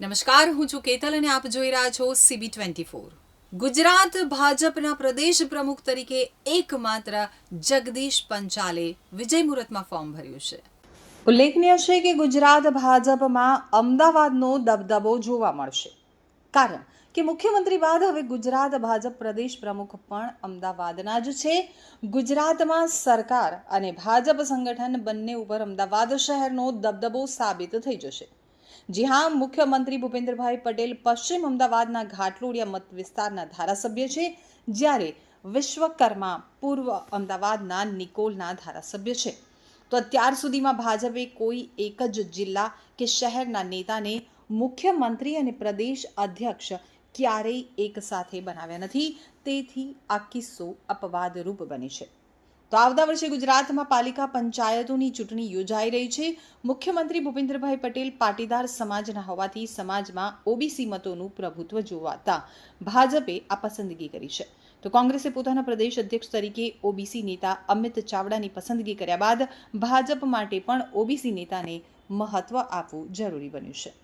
નમસ્કાર, હું છું કેતલ અને આપ જોઈ રહ્યા છો સીબી ટ્વેન્ટી ફોર ગુજરાત ભાજપના પ્રદેશ પ્રમુખ તરીકે એકમાત્ર જગદીશ પંચાલે વિજય મુહૂર્તમાં ફોર્મ ભર્યું છે. ઉલ્લેખનીય છે કે ગુજરાત ભાજપમાં અમદાવાદનો દબદબો જોવા મળશે. કારણ કે મુખ્યમંત્રી બાદ હવે ગુજરાત ભાજપ પ્રદેશ પ્રમુખ પણ અમદાવાદના જ છે. ગુજરાતમાં સરકાર અને ભાજપ સંગઠન બંને ઉપર અમદાવાદ શહેરનો દબદબો સાબિત થઈ જશે. જી હા, મુખ્યમંત્રી ભૂપેન્દ્રભાઈ પટેલ પશ્ચિમ અમદાવાદના ઘાટલોડિયા મત વિસ્તારના ધારાસભ્ય છે, જ્યારે વિશ્વકર્મા પૂર્વ અમદાવાદના નિકોલના ધારાસભ્ય છે. તો અત્યાર સુધીમાં ભાજપે કોઈ એક જ જિલ્લા કે શહેરના નેતાને મુખ્યમંત્રી અને પ્રદેશ અધ્યક્ષ ક્યારેય એક સાથે બનાવ્યા નથી. તેથી આ કિસ્સો અપવાદરૂપ બને છે. તો આવતા વર્ષે ગુજરાતમાં પાલિકા પંચાયતોની ચૂંટણી યોજાઈ રહી છે. મુખ્યમંત્રી ભૂપેન્દ્રભાઈ પટેલ પાટીદાર સમાજના હોવાથી સમાજમાં ઓબીસી મતોનું પ્રભુત્વ જોવાતા ભાજપે આ પસંદગી કરી છે. તો કોંગ્રેસે પોતાના પ્રદેશ અધ્યક્ષ તરીકે ઓબીસી નેતા અમિત ચાવડાની પસંદગી કર્યા બાદ ભાજપ માટે પણ ઓબીસી નેતાને મહત્વ આપવું જરૂરી બન્યું છે.